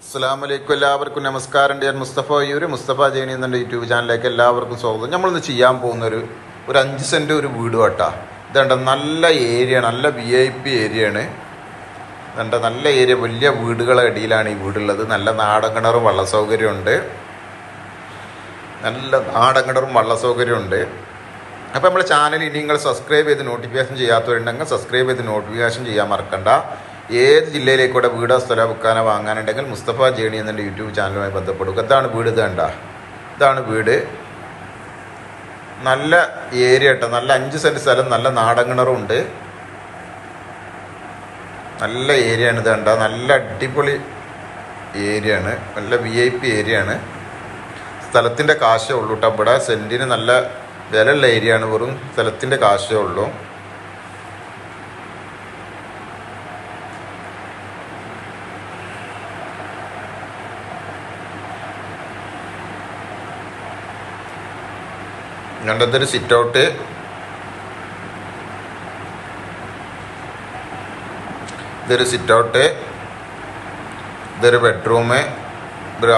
അസ്സാം വലൈക്കും എല്ലാവർക്കും നമസ്കാരം. ഞാൻ മുസ്തഫ യൂർ മുസ്തഫ ജൈനി എന്നുള്ള യൂട്യൂബ് ചാനലിലേക്ക് എല്ലാവർക്കും സ്വാഗതം. നമ്മളിന്ന് ചെയ്യാൻ പോകുന്ന ഒരു ഒരു അഞ്ച് സെന്റ് ഒരു വീട് കേട്ടാ. ഇതേണ്ട നല്ല ഏരിയ നല്ല വി ഐ പി ഏരിയയാണ് ഇതേണ്ട നല്ല ഏരിയ വലിയ വീടുകളെ ഇടയിലാണ് ഈ വീടുള്ളത്. നല്ല നാടൻ കിണറും വള്ള സൗകര്യമുണ്ട് നല്ല നാടൻ കിണറും വള്ള സൗകര്യമുണ്ട് അപ്പോൾ നമ്മുടെ ചാനൽ ഇനി നിങ്ങൾ സബ്സ്ക്രൈബ് ചെയ്ത് നോട്ടിഫിക്കേഷൻ ചെയ്യാത്തവരുണ്ടെങ്കിൽ സബ്സ്ക്രൈബ് ചെയ്ത് നോട്ടിഫിക്കേഷൻ ചെയ്യാൻ മറക്കണ്ട. ഏത് ജില്ലയിലേക്കൂടെ വീടോ സ്ഥലമോ വിൽക്കാനോ വാങ്ങാനുണ്ടെങ്കിൽ മുസ്തഫ ജേണി എന്നുള്ള യൂട്യൂബ് ചാനലുമായി ബന്ധപ്പെടുക. ഇതാണ് വീട് ഇതേണ്ട ഇതാണ് വീട്. നല്ല ഏരിയ കേട്ടോ. നല്ല അഞ്ച് സെന്റ് സ്ഥലം നല്ല നാടൻ കിണറും ഉണ്ട് നല്ല ഏരിയ ആണ് ഇതേണ്ട നല്ല അടിപൊളി ഏരിയ ആണ് നല്ല വി ഐ പി ഏരിയ ആണ് സ്ഥലത്തിന്റെ കാശേ ഉള്ളൂ കേട്ടോ ഇവിടെ സെന്റിന് നല്ല വിലയുള്ള ഏരിയ ആണ് വെറും സ്ഥലത്തിന്റെ കാശേ ഉള്ളൂ. രണ്ടതൊരു സിറ്റ് ഔട്ട് ഇതൊരു സിറ്റ് ഔട്ട് ഇതൊരു ബെഡ്റൂം ഇതൊരു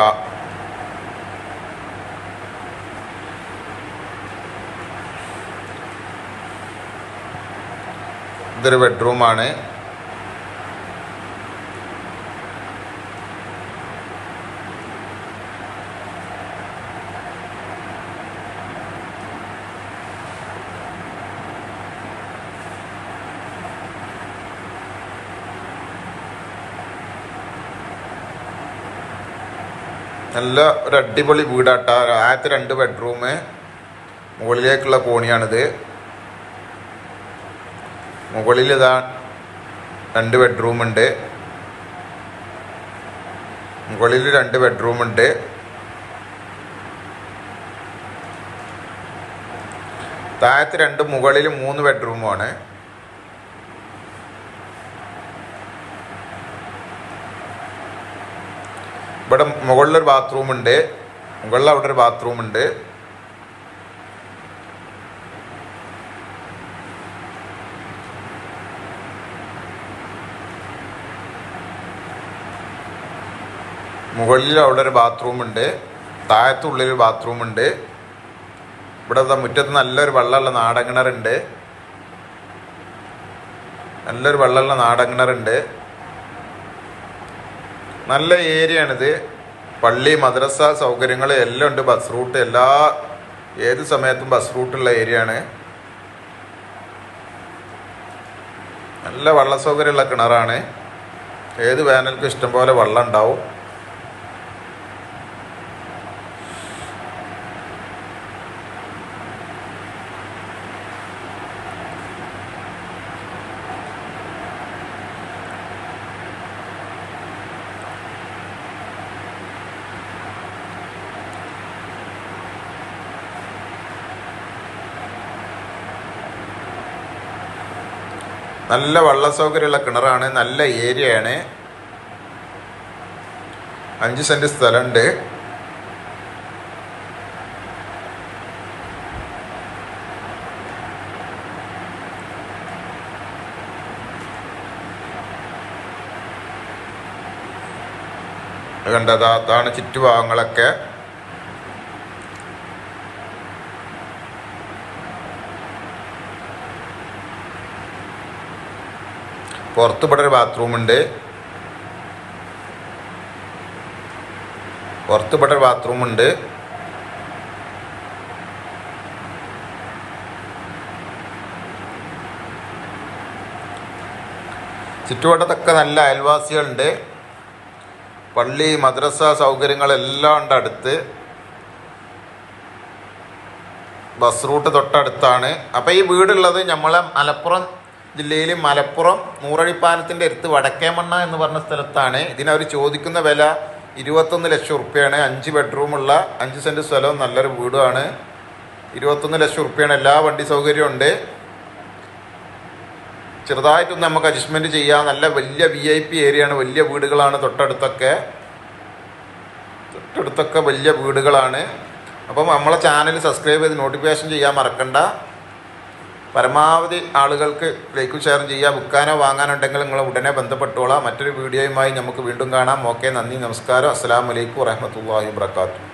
ഇതൊരു ബെഡ്റൂമാണ് നല്ല ഒരു അടിപൊളി വീടാട്ട. ആദ്യത്തെ രണ്ട് ബെഡ്റൂം മുകളിലേക്കുള്ള കോണിയാണിത്. മുകളിൽ ഇതാ രണ്ട് ബെഡ്റൂം ഉണ്ട്. മുകളിൽ രണ്ട് ബെഡ്റൂം ഉണ്ട്. താഴത്ത് രണ്ട് മുകളിൽ മൂന്ന് ബെഡ്റൂമാണ് ഇവിടെ മുകളിലൊരു ബാത്റൂം ഉണ്ട്. മുകളിൽ അവിടെ ഒരു ബാത്റൂം ഉണ്ട്. മുകളിൽ അവിടെ ഒരു ബാത്റൂം ഉണ്ട്. താഴത്തുള്ളിൽ ബാത്റൂം ഉണ്ട്. ഇവിടെ മുറ്റത്ത് നല്ലൊരു വെള്ളമുള്ള നാടൻ നല്ലൊരു വെള്ളമുള്ള നാടൻ നല്ല ഏരിയയാണിത്. പള്ളി മദ്രസ സൗകര്യങ്ങൾ എല്ലാം ഉണ്ട്. ബസ് റൂട്ട് എല്ലാ ഏത് സമയത്തും ബസ് റൂട്ടുള്ള ഏരിയ ആണ് നല്ല വെള്ള സൗകര്യമുള്ള കിണറാണ്. ഏത് വേനൽക്കും ഇഷ്ടംപോലെ വെള്ളം ഉണ്ടാവും. നല്ല വെള്ള സൗകര്യമുള്ള കിണറാണ് നല്ല ഏരിയയാണ്. അഞ്ച് സെന്റ് സ്ഥലമുണ്ട്. കണ്ടത് അതാണ് ചുറ്റുഭാഗങ്ങളൊക്കെ. പുറത്ത് ഇവിടെ ഒരു ബാത്റൂം ഉണ്ട് പുറത്ത് ഇവിടെ ഒരു ബാത്റൂം ഉണ്ട് ചുറ്റുവട്ടത്തൊക്കെ നല്ല അയൽവാസികളുണ്ട്. പള്ളി മദ്രസ സൗകര്യങ്ങളെല്ലാം ഉണ്ട് അടുത്ത്. ബസ് റൂട്ട് തൊട്ടടുത്താണ്. അപ്പോൾ ഈ വീടുള്ളത് നമ്മളെ മലപ്പുറം ജില്ലയിൽ മലപ്പുറം നൂറഴിപ്പാലത്തിന്റെ അടുത്ത് വടക്കേമണ്ണ എന്ന് പറഞ്ഞ സ്ഥലത്താണ്. ഇതിനവർ ചോദിക്കുന്ന വില ഇരുപത്തൊന്ന് ലക്ഷം ഉറുപ്പ്യാണ്. അഞ്ച് ബെഡ്റൂമുള്ള അഞ്ച് സെന്റ് സ്ഥലവും നല്ലൊരു വീടുമാണ്. ഇരുപത്തൊന്ന് ലക്ഷം ഉറുപ്പ്യാണ്. എല്ലാ വണ്ടി സൗകര്യവും ഉണ്ട്. ചെറുതായിട്ടൊന്ന് നമുക്ക് അഡ്ജസ്റ്റ്മെന്റ് ചെയ്യാം. നല്ല വലിയ വി ഐ പി ഏരിയയാണ് വലിയ വീടുകളാണ് തൊട്ടടുത്തൊക്കെ. തൊട്ടടുത്തൊക്കെ വലിയ വീടുകളാണ്. അപ്പം നമ്മളെ ചാനൽ സബ്സ്ക്രൈബ് ചെയ്ത് നോട്ടിഫിക്കേഷൻ ചെയ്യാൻ മറക്കണ്ട. പരമാവധി ആളുകൾക്ക് ലൈക്കും ഷെയർ ചെയ്യുക. വിൽക്കാനോ വാങ്ങാനുണ്ടെങ്കിൽ നിങ്ങൾ ഉടനെ ബന്ധപ്പെട്ടോളാം. മറ്റൊരു വീഡിയോയുമായി നമുക്ക് വീണ്ടും കാണാം. ഓക്കെ നന്ദി നമസ്കാരം. അസ്സാം വലൈക്കും വറഹമത്തല്ലാഹി വാത്തു